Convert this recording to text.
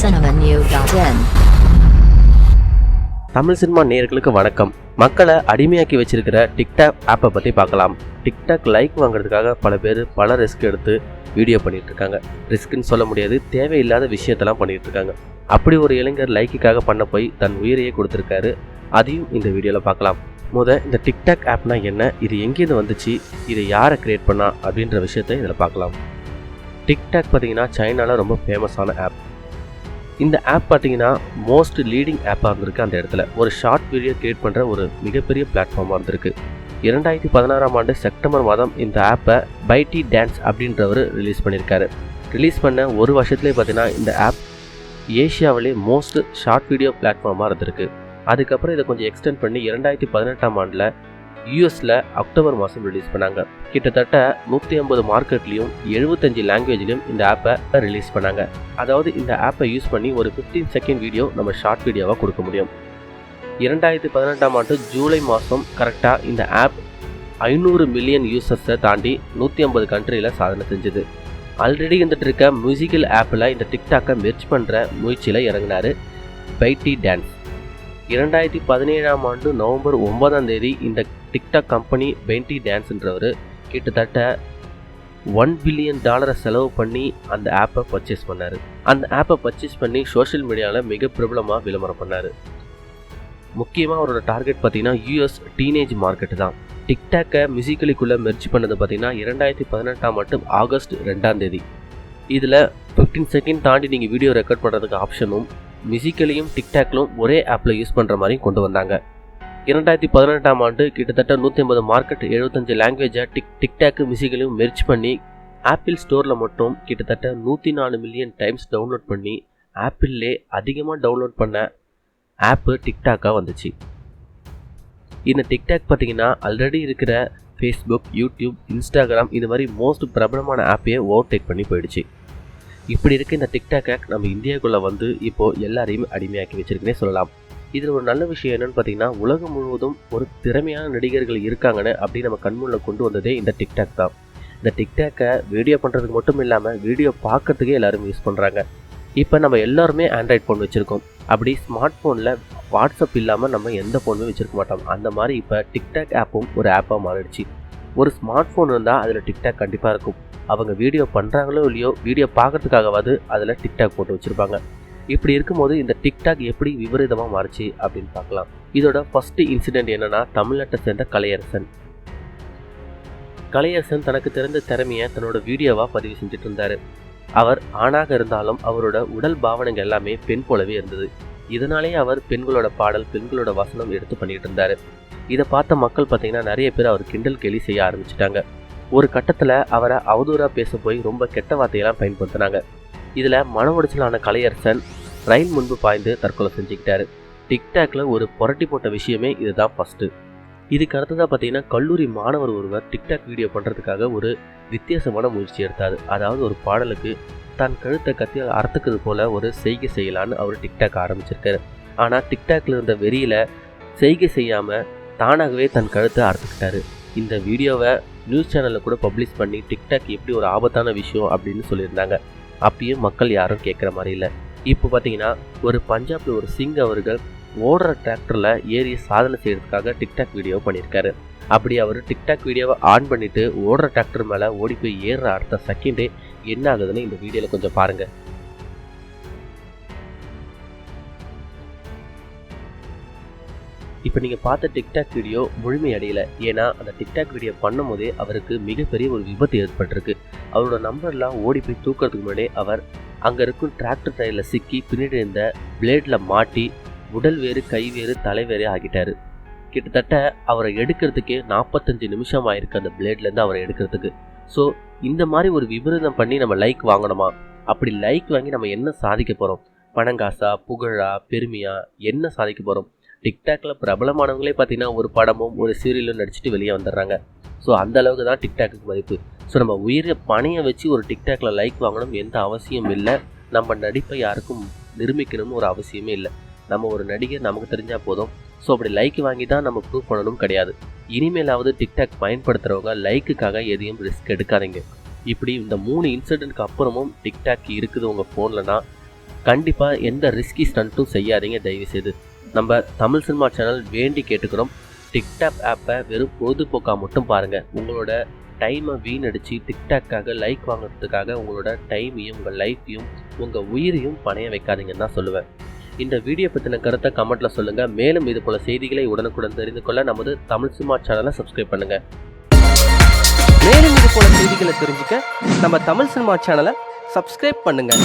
cinemanew.in Tamil cinema நேர்களுக்கு வணக்கம். மக்களை அடிமையாக்கி வச்சிருக்கிற டிக்டாக் ஆப்பை பற்றி பார்க்கலாம். டிக்டாக் லைக் வாங்குறதுக்காக பல பேர் பல ரிஸ்க் எடுத்து வீடியோ பண்ணிகிட்டு இருக்காங்க ரிஸ்க்குன்னு சொல்ல முடியாது தேவையில்லாத விஷயத்தெல்லாம் பண்ணிகிட்டு இருக்காங்க அப்படி ஒரு இளைஞர் லைக்குக்காக பண்ண போய் தன் உயிரையே கொடுத்துருக்காரு. அதையும் இந்த வீடியோவில் பார்க்கலாம். முத இந்த டிக்டாக் ஆப்னா என்ன? இது எங்கேருந்து வந்துச்சு? இதை யாரை கிரியேட் பண்ணா? அப்படின்ற விஷயத்தை இதில் பார்க்கலாம். டிக்டாக் பார்த்தீங்கன்னா சைனாவில் ரொம்ப ஃபேமஸான ஆப் இந்த ஆப் பார்த்தீங்கன்னா மோஸ்ட் லீடிங் ஆப்பாக இருந்திருக்கு அந்த இடத்துல. ஒரு ஷார்ட் வீடியோ கிரியேட் பண்ணுற ஒரு மிகப்பெரிய பிளாட்ஃபார்மாக இருந்திருக்கு. இரண்டாயிரத்தி பதினாறாம் ஆண்டு செப்டம்பர் மாதம் இந்த ஆப்பை பைட்டி டான்ஸ் அப்படின்றவர் ரிலீஸ் பண்ணியிருக்காரு ரிலீஸ் பண்ண ஒரு வருஷத்துலேயே பார்த்தீங்கன்னா இந்த ஆப் ஏஷியாவிலே மோஸ்ட் ஷார்ட் வீடியோ பிளாட்ஃபார்மாக இருந்திருக்கு. அதுக்கப்புறம் இதை கொஞ்சம் எக்ஸ்டெண்ட் பண்ணி இரண்டாயிரத்தி பதினெட்டாம் ஆண்டில் யூஎஸில் அக்டோபர் மாதம் ரிலீஸ் பண்ணாங்க. கிட்டத்தட்ட நூற்றி ஐம்பது மார்க்கெட்லேயும் எழுபத்தஞ்சு லாங்குவேஜ்லேயும் இந்த ஆப்பை ரிலீஸ் பண்ணாங்க. அதாவது இந்த ஆப்பை யூஸ் பண்ணி ஒரு 15 செகண்ட் வீடியோ நம்ம ஷார்ட் வீடியோவாக கொடுக்க முடியும். இரண்டாயிரத்தி பதினெட்டாம் ஆண்டு ஜூலை மாதம் கரெக்டாக இந்த ஆப் ஐநூறு மில்லியன் யூசர்ஸை தாண்டி நூற்றி ஐம்பது கண்ட்ரியில் சாதனை செஞ்சுது. ஆல்ரெடி இருந்துட்டு இருக்க மியூசிக்கல் ஆப்பில் இந்த டிக்டாக்கை மெர்ச் பண்ணுற முயற்சியில் இறங்கினார் பைட்டி டான்ஸ் இரண்டாயிரத்தி பதினேழாம் ஆண்டு நவம்பர் ஒன்பதாம் தேதி இந்த டிக்டாக் கம்பெனி பென்டி டான்ஸ்ன்றவர் கிட்டத்தட்ட ஒன் பில்லியன் டாலரை செலவு பண்ணி அந்த ஆப்பை பர்ச்சேஸ் பண்ணார். அந்த ஆப்பை பர்ச்சேஸ் பண்ணி சோஷியல் மீடியாவில் மிக பிரபலமாக விளம்பரம் பண்ணார். முக்கியமாக அவரோட டார்கெட் பார்த்தீங்கன்னா யூஎஸ் டீனேஜ் மார்க்கெட் தான். டிக்டாக்கை மியூசிக்கலிக்குள்ளே மெர்ச் பண்ணது பார்த்தீங்கன்னா இரண்டாயிரத்தி பதினெட்டாம் மட்டும் ஆகஸ்ட் ரெண்டாம் தேதி. இதில் ஃபிஃப்டீன் செகண்ட் தாண்டி நீங்கள் வீடியோ ரெக்கார்ட் பண்ணுறதுக்கு ஆப்ஷனும் மியூசிக்கலையும் டிக்டாக்லும் ஒரே ஆப்பில் யூஸ் பண்ணுற மாதிரியும் கொண்டு வந்தாங்க. இரண்டாயிரத்தி பதினெட்டாம் ஆண்டு கிட்டத்தட்ட நூற்றி ஐம்பது மார்க்கெட் எழுபத்தஞ்சு லாங்குவேஜை டிக் டிக்டாக்கு மியூசிக்கலையும் மெர்ச் பண்ணி ஆப்பிள் ஸ்டோரில் மட்டும் கிட்டத்தட்ட நூற்றி நாலு மில்லியன் டைம்ஸ் டவுன்லோட் பண்ணி ஆப்பிள்லே அதிகமாக டவுன்லோட் பண்ண ஆப்பு டிக்டாக்காக வந்துச்சு. இந்த டிக்டாக் பார்த்தீங்கன்னா ஆல்ரெடி இருக்கிற ஃபேஸ்புக் யூடியூப் இன்ஸ்டாகிராம் இது மாதிரி மோஸ்ட் பிரபலமான ஆப்பையே ஓவர்டேக் பண்ணி போயிடுச்சு. இப்படி இருக்க இந்த டிக்டாக் ஆக் நம்ம இந்தியாவுக்குள்ளே வந்து இப்போது எல்லாரையும் அடிமையாக்கி வச்சிருக்குன்னே சொல்லலாம். இதில் ஒரு நல்ல விஷயம் என்னென்னு பார்த்தீங்கன்னா உலகம் முழுவதும் ஒரு திறமையான நடிகர்கள் இருக்காங்கன்னு அப்படி நம்ம கண்முன்னில் கொண்டு வந்ததே இந்த டிக்டாக் தான். இந்த டிக்டாக்கை வீடியோ பண்ணுறதுக்கு மட்டும் இல்லாமல் வீடியோ பார்க்கறதுக்கே எல்லாரும் யூஸ் பண்ணுறாங்க இப்போ நம்ம எல்லாருமே ஆண்ட்ராய்ட் ஃபோன் வச்சுருக்கோம். அப்படி ஸ்மார்ட் ஃபோனில் வாட்ஸ்அப் இல்லாமல் நம்ம எந்த ஃபோனுமே வச்சுருக்க மாட்டோம். அந்த மாதிரி இப்போ டிக்டாக் ஆப்பும் ஒரு ஆப்பாக மாறிடுச்சு. ஒரு ஸ்மார்ட் ஃபோன் இருந்தால் அதில் டிக்டாக் கண்டிப்பாக இருக்கும். அவங்க வீடியோ பண்ணுறாங்களோ இல்லையோ வீடியோ பார்க்கறதுக்காகவாது அதில் டிக்டாக் போட்டு வச்சுருப்பாங்க. இப்படி இருக்கும்போது இந்த டிக்டாக் எப்படி விபரீதமாக மாறுச்சு அப்படின்னு பார்க்கலாம். இதோட ஃபர்ஸ்ட் இன்சிடென்ட் என்னன்னா தமிழ்நாட்டை சேர்ந்த கலையரசன். கலையரசன் தனக்கு தெரிந்த திறமையை தன்னோட வீடியோவாக பதிவு செஞ்சுட்டு இருந்தார். அவர் ஆணாக இருந்தாலும் அவரோட உடல் பாவனைகள் எல்லாமே பெண் போலவே இருந்தது. இதனாலே அவர் பெண்களோட பாடல் பெண்களோட வசனம் எடுத்து பண்ணிட்டு இருந்தார். இதை பார்த்த மக்கள் பார்த்தீங்கன்னா நிறைய பேர் அவர் கிண்டல் கேலி செய்ய ஆரம்பிச்சிட்டாங்க. ஒரு கட்டத்தில் அவரை அவதூறாக பேச போய் ரொம்ப கெட்ட வார்த்தையெல்லாம் பயன்படுத்தினாங்க. இதில் மன உடைச்சலான கலையரசன் ரயில் முன்பு பாய்ந்து தற்கொலை செஞ்சுக்கிட்டாரு. டிக்டாக்ல ஒரு புரட்டி போட்ட விஷயமே இதுதான் ஃபஸ்ட்டு இதுக்கு அடுத்ததாக பார்த்தீங்கன்னா கல்லூரி மாணவர் ஒருவர் டிக்டாக் வீடியோ பண்ணுறதுக்காக ஒரு வித்தியாசமான முயற்சி எடுத்தார். அதாவது ஒரு பாடலுக்கு தன் கழுத்தை கத்தியால் அறுத்துக்கிறது போல ஒரு செய்கை செய்யலான்னு அவர் டிக்டாக் ஆரம்பிச்சிருக்காரு. ஆனால் டிக்டாக்ல இருந்த வெறியில் செய்கை செய்யாமல் தானாகவே தன் கழுத்தை அறுத்துக்கிட்டாரு. இந்த வீடியோவை நியூஸ் சேனலில் கூட பப்ளிஷ் பண்ணி டிக்டாக் எப்படி ஒரு ஆபத்தான விஷயம் அப்படின்னு சொல்லியிருந்தாங்க. அப்பயும் மக்கள் யாரும் கேட்குற மாதிரி இல்லை. இப்போ பார்த்தீங்கன்னா ஒரு பஞ்சாபில் ஒரு சிங் அவர்கள் ஓடுற டிராக்டரில் ஏறி சாதனை செய்கிறதுக்காக டிக்டாக் வீடியோ பண்ணியிருக்காரு. அப்படி அவர் டிக்டாக் வீடியோவை ஆன் பண்ணிவிட்டு ஓடுற டிராக்டர் மேலே ஓடி போய் ஏறுற அடுத்த செகண்டே என்ன ஆகுதுன்னு இந்த வீடியோவில் கொஞ்சம் பாருங்கள் இப்போ நீங்கள் பார்த்த டிக்டாக் வீடியோ முழுமை அடையல. ஏன்னா அந்த டிக்டாக் வீடியோ பண்ணும்போதே அவருக்கு மிகப்பெரிய ஒரு விபத்து ஏற்பட்டிருக்கு. அவரோட நம்பர்லாம் ஓடி போய் தூக்கிறதுக்கு முன்னாடி அவர் அங்கே இருக்கும் டிராக்டர் டயரில் சிக்கி பின்னாடி இருந்த பிளேடில் மாட்டி உடல் வேறு கை வேறு தலை வேறு ஆகிட்டார். கிட்டத்தட்ட அவரை எடுக்கிறதுக்கே நாற்பத்தஞ்சு நிமிஷம் ஆயிருக்கு அந்த பிளேட்லேருந்து அவரை எடுக்கிறதுக்கு. ஸோ இந்த மாதிரி ஒரு விபரீதம் பண்ணி நம்ம லைக் வாங்கணுமா? அப்படி லைக் வாங்கி நம்ம என்ன சாதிக்க போகிறோம் பணங்காசா புகழா பெருமையா? என்ன சாதிக்க போகிறோம் டிக்டாக்ல பிரபலமானவங்களே பார்த்தீங்கன்னா ஒரு படமும் ஒரு சீரியலும் நடிச்சுட்டு வெளியே வந்துடுறாங்க. ஸோ அந்த அளவுக்கு தான் டிக்டாக்கு மதிப்பு ஸோ நம்ம உயிரை பணியை வச்சு ஒரு டிக்டாக்ல லைக் வாங்கணும் எந்த அவசியம் இல்லை. நம்ம நடிப்பை யாருக்கும் நிரூபிக்கணும்னு ஒரு அவசியமே இல்லை. நம்ம ஒரு நடிகர் நமக்கு தெரிஞ்சால் போதும். ஸோ அப்படி லைக் வாங்கி தான் நம்ம ப்ரூவ் பண்ணணும் கிடையாது. இனிமேலாவது டிக்டாக் பயன்படுத்துகிறவங்க லைக்குக்காக எதையும் ரிஸ்க் எடுக்காதீங்க. இப்படி இந்த மூணு இன்சிடென்ட்க்கு அப்புறமும் டிக்டாக் இருக்குது உங்கள் ஃபோன்லனா கண்டிப்பாக எந்த ரிஸ்கி ஸ்டண்ட்டும் செய்யாதீங்க. தயவுசெய்து. நம்ம தமிழ் சினிமா சேனல் வேண்டி கேட்டுக்கிறோம். டிக்டாக் ஆப்பை வெறும் பொழுதுபோக்காக மட்டும் பாருங்கள் உங்களோட டைமை வீணடிச்சு டிக்டாக்காக லைக் வாங்குறதுக்காக உங்களோட டைமையும் உங்கள் லைஃப்பையும் உங்கள் உயிரையும் பணைய வைக்காதீங்கன்னு தான் சொல்லுவேன். இந்த வீடியோ பற்றின கருத்தை கமெண்ட்டில் சொல்லுங்கள் மேலும் இது போல செய்திகளை உடனுக்குடன் தெரிந்து கொள்ள நமது தமிழ் சினிமா சேனலை சப்ஸ்கிரைப் பண்ணுங்கள் மேலும் இது போல செய்திகளை தெரிஞ்சுக்க நம்ம தமிழ் சினிமா சேனலை சப்ஸ்கிரைப் பண்ணுங்கள்